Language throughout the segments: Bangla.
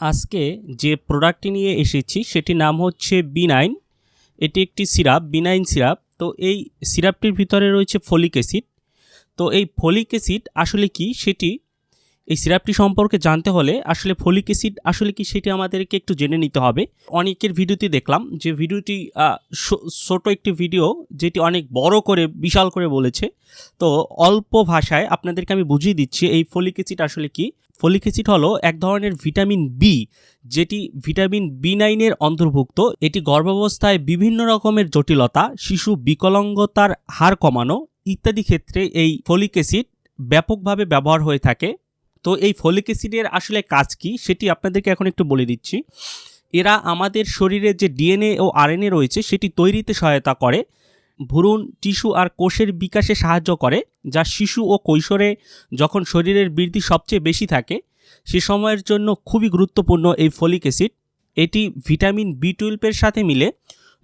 আজকে যে প্রোডাক্টটি নিয়ে এসেছি সেটির নাম হচ্ছে বিনাইন এটি একটি সিরাপ বি নাইন সিরাপ। তো এই সিরাপটির ভিতরে রয়েছে ফলিক অ্যাসিড। তো এই ফলিক অ্যাসিড আসলে কি? সেটি এই সিরাপটি সম্পর্কে জানতে হলে আসলে ফলিক অ্যাসিড, আসলে কি সেটি আমাদেরকে একটু জেনে নিতে হবে। অনেকের ভিডিওতে দেখলাম যে ভিডিওটি ছোট একটি ভিডিও যেটি অনেক বড় করে, বিশাল করে বলেছে। তো অল্প ভাষায় আপনাদেরকে আমি বুঝিয়ে দিচ্ছি এই ফলিক অ্যাসিড আসলে কি। ফলিক অ্যাসিড হলো এক ধরনের ভিটামিন বি যেটি ভিটামিন বি নাইনের অন্তর্ভুক্ত। এটি গর্ভাবস্থায় বিভিন্ন রকমের জটিলতা, শিশু বিকলাঙ্গতার হার কমানো ইত্যাদি ক্ষেত্রে এই ফলিক অ্যাসিড ব্যাপকভাবে ব্যবহার হয়ে থাকে। তো এই ফলিক অ্যাসিডের আসলে কাজ কি সেটি আপনাদেরকে এখন একটু বলে দিচ্ছি। এরা আমাদের শরীরে যে ডিএনএ ও আরএনএ রয়েছে সেটি তৈরিতে সহায়তা করে। ভ্রূণ, টিস্যু আর কোষের বিকাশে সাহায্য করে, যা শিশু ও কৈশোরে যখন শরীরের বৃদ্ধি সবচেয়ে বেশি থাকে, সে সময়ের জন্য খুবই গুরুত্বপূর্ণ এই ফলিক অ্যাসিড। এটি ভিটামিন বি টুয়েলভের সাথে মিলে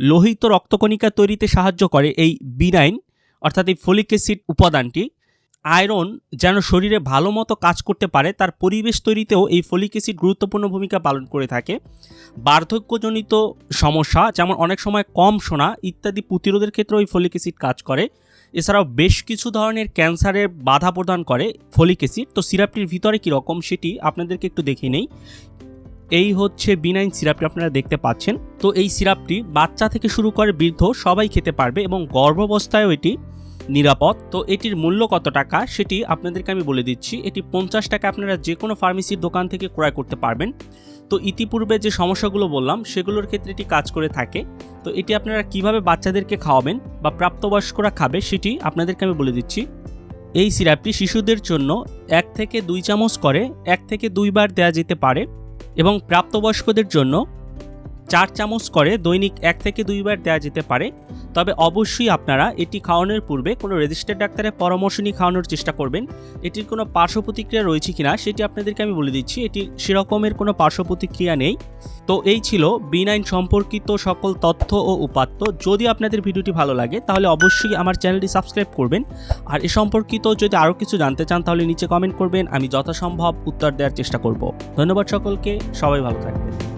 লোহিত রক্তকণিকা তৈরিতে সাহায্য করে এই বি নাইন অর্থাৎ এই ফলিক অ্যাসিড উপাদানটি। আয়রন যেন শরীরে ভালো মতো কাজ করতে পারে, তার পরিবেশ তৈরিতেও এই ফলিক অ্যাসিড গুরুত্বপূর্ণ ভূমিকা পালন করে থাকে। বার্ধক্যজনিত সমস্যা, যেমন অনেক সময় কম শোনা ইত্যাদি প্রতিরোধের ক্ষেত্রেও এই ফলিক অ্যাসিড কাজ করে। এছাড়াও বেশ কিছু ধরনের ক্যান্সারের বাধা প্রদান করে ফলিক অ্যাসিড তো সিরাপটির ভিতরে কীরকম সেটি আপনাদেরকে একটু দেখে নেই। এই হচ্ছে বিনাইন সিরাপটি আপনারা দেখতে পাচ্ছেন। তো এই সিরাপটি বাচ্চা থেকে শুরু করে বৃদ্ধ সবাই খেতে পারবে এবং গর্ভাবস্থায়ও এটি নিরাপদ। তো এটির মূল্য কত টাকা? সেটি আপনাদেরকে আমি বলে দিচ্ছি। এটি পঞ্চাশ টাকা আপনারা যে কোনো ফার্মেসির দোকান থেকে ক্রয় করতে পারবেন। তো ইতিপূর্বে যে সমস্যাগুলো বললাম, সেগুলোর ক্ষেত্রে এটি কাজ করে থাকে। তো এটি আপনারা কীভাবে বাচ্চাদেরকে খাওয়াবেন বা প্রাপ্তবয়স্করা খাবে, সেটি আপনাদেরকে আমি বলে দিচ্ছি। এই সিরাপটি শিশুদের জন্য এক থেকে দুই চামচ করে, এক থেকে দুইবার দেওয়া যেতে পারে এবং প্রাপ্তবয়স্কদের জন্য চার চামচ করে দৈনিক এক থেকে দুইবার দেওয়া যেতে পারে, তবে অবশ্যই আপনারা এটি খাওয়ানোর পূর্বে কোনো রেজিস্টার্ড ডাক্তারের পরামর্শ নিয়ে খাওয়ানোর চেষ্টা করবেন। এটির কোনো পার্শ্ব প্রতিক্রিয়া রয়েছে কিনা সেটি আপনাদেরকে আমি বলে দিচ্ছি এটির সেরকমের কোনো পার্শ্ব প্রতিক্রিয়া নেই। তো এই ছিল বি নাইন সম্পর্কিত সকল তথ্য ও উপাত্ত। যদি আপনাদের ভিডিওটি ভালো লাগে, তাহলে অবশ্যই আমার চ্যানেলটি সাবস্ক্রাইব করবেন। আর এ সম্পর্কিত যদি আরও কিছু জানতে চান, তাহলে নিচে কমেন্ট করবেন, আমি যথাসম্ভব উত্তর দেওয়ার চেষ্টা করব। ধন্যবাদ সকলকে, সবাই ভালো থাকবেন।